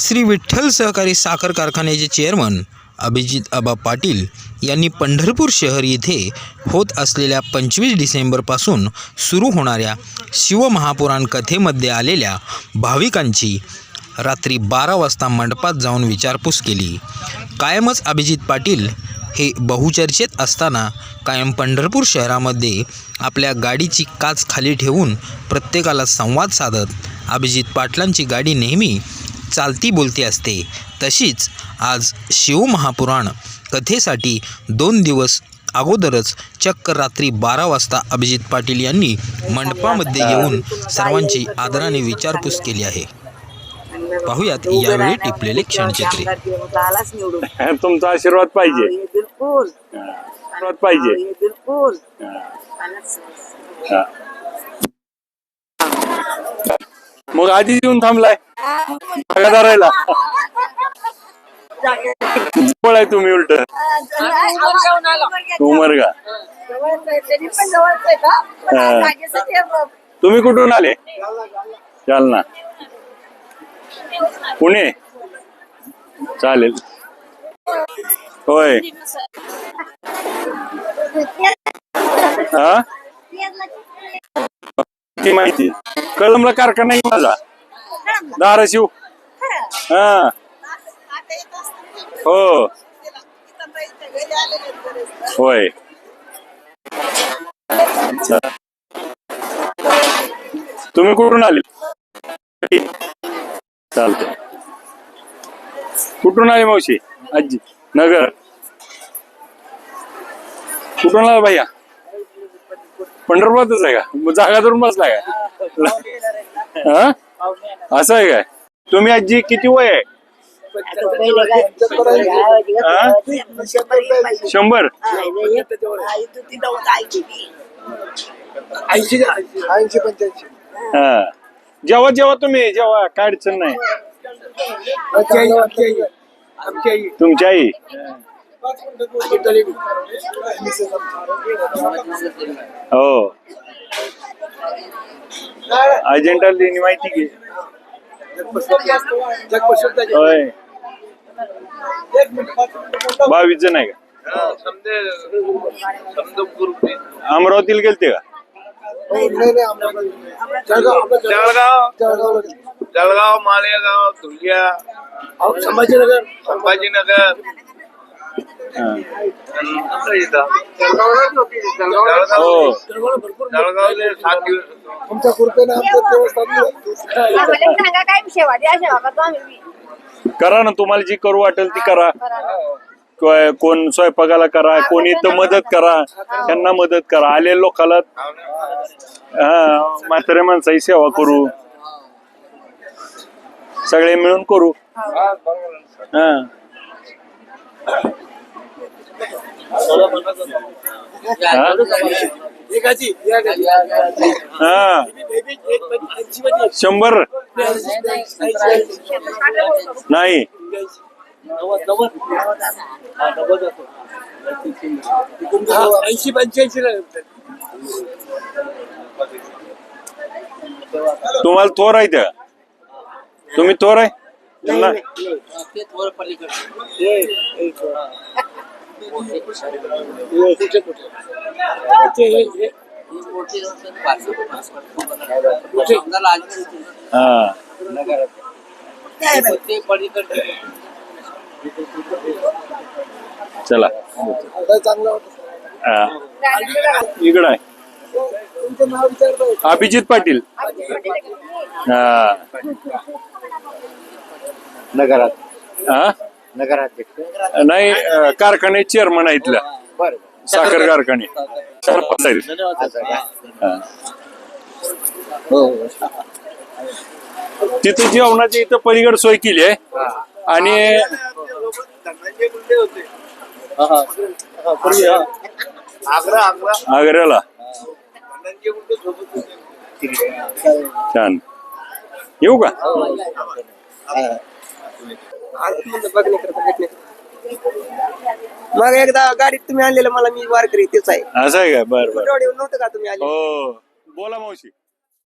श्री विठ्ठल सहकारी साखर कारखान्याचे चेअरमन अभिजित आबा पाटील यांनी पंढरपूर शहर येथे होत असलेल्या पंचवीस डिसेंबरपासून सुरू होणाऱ्या शिवमहापुराण कथेमध्ये आलेल्या भाविकांची रात्री बारा वाजता मंडपात जाऊन विचारपूस केली. कायमच अभिजित पाटील हे बहुचर्चेत असताना कायम पंढरपूर शहरामध्ये आपल्या गाडीची काच खाली ठेवून प्रत्येकाला संवाद साधत अभिजित पाटलांची गाडी नेहमी चालती बोलती असते. तशीच आज शिवमहापुराण कथेसाठी दोन दिवस अगोदरच चक्क रात्री बारा वाजता अभिजित पाटील यांनी मंडपामध्ये येऊन सर्वांची आदराने विचारपूस केली आहे. पाहुयात यावेळी टिपलेले क्षणचित्रे. तुमचा आशीर्वाद पाहिजे. बिलकुल. आशीर्वाद पाहिजे. बिलकुल. हा. मग आधी येऊन थांबलाय. धरायला जवळ आहे तुम्ही उलट. उमरगा तुम्ही कुठून आले? जालना. पुणे. चालेल. होय. हा? ती माहिती. कळमला कारखाना आहे माझा? धाराशिव हा. हो. होय. तुम्ही कुठून आले? चालतंय. कुठून आले मावशी? आजी नगर. कुठून आला भैया? पंढरपूरातच आहे का? जागा धरून बसलाय का? हा? असं आहे काय? तुम्ही आजी किती वय आहे? शंभर? ऐंशी ऐंशी पंच्याऐंशी हा. जेव्हा जेव्हा तुम्ही जेव्हा काय अडचण नाही. आमची आई आमची आई आमची आई तुमची आई? हो. अजेंडा माहिती घे होय. बावीस जण आहे का? अमरावतीला गेलते का? जळगाव जळगाव जळगाव मालेगाव धुलिया अहो, संभाजीनगर संभाजीनगर. इथं. जळगावला जळगावले सात दिवस तुमच्या कृपेने आमचं देवस्थान आम्हाला सांगा काय सेवा द्या सेवा करतो आम्ही करा ना तुम्हाला जी करू वाटेल ती करा. किंवा कोण स्वयंपाकाला करा कोण इथं मदत करा त्यांना मदत करा. आले लोकाला हा म्हातारे माणसाची सेवा करू. सगळे मिळून करू. हा. हा? शंभर. नाही. ऐंशी पंच्याऐंशी तुम्हाला थोर आहे त्या. तुम्ही थोर आहे? हे- हे- हा चला. हा. इकडं आहे तुमचं नाव विचारतो अभिजित पाटील हा नगरात हा? नगराध्यक्ष. नाही अं, कारखाने चेअरमन आहे इथलं बर साखर कारखाने. सरपंच आहेत. हा. हो. तिथं जेवणाची इथं पलीकड सोय केली आहे. आणि आग्र्याला. छान. येऊ का? मग एकदा गाडीत तुम्ही आणलेलं मला मी वारकरी तेच आहे. असं आहे का? बर बर. नव्हतं का तुम्ही आले? हो. बोला मावशी.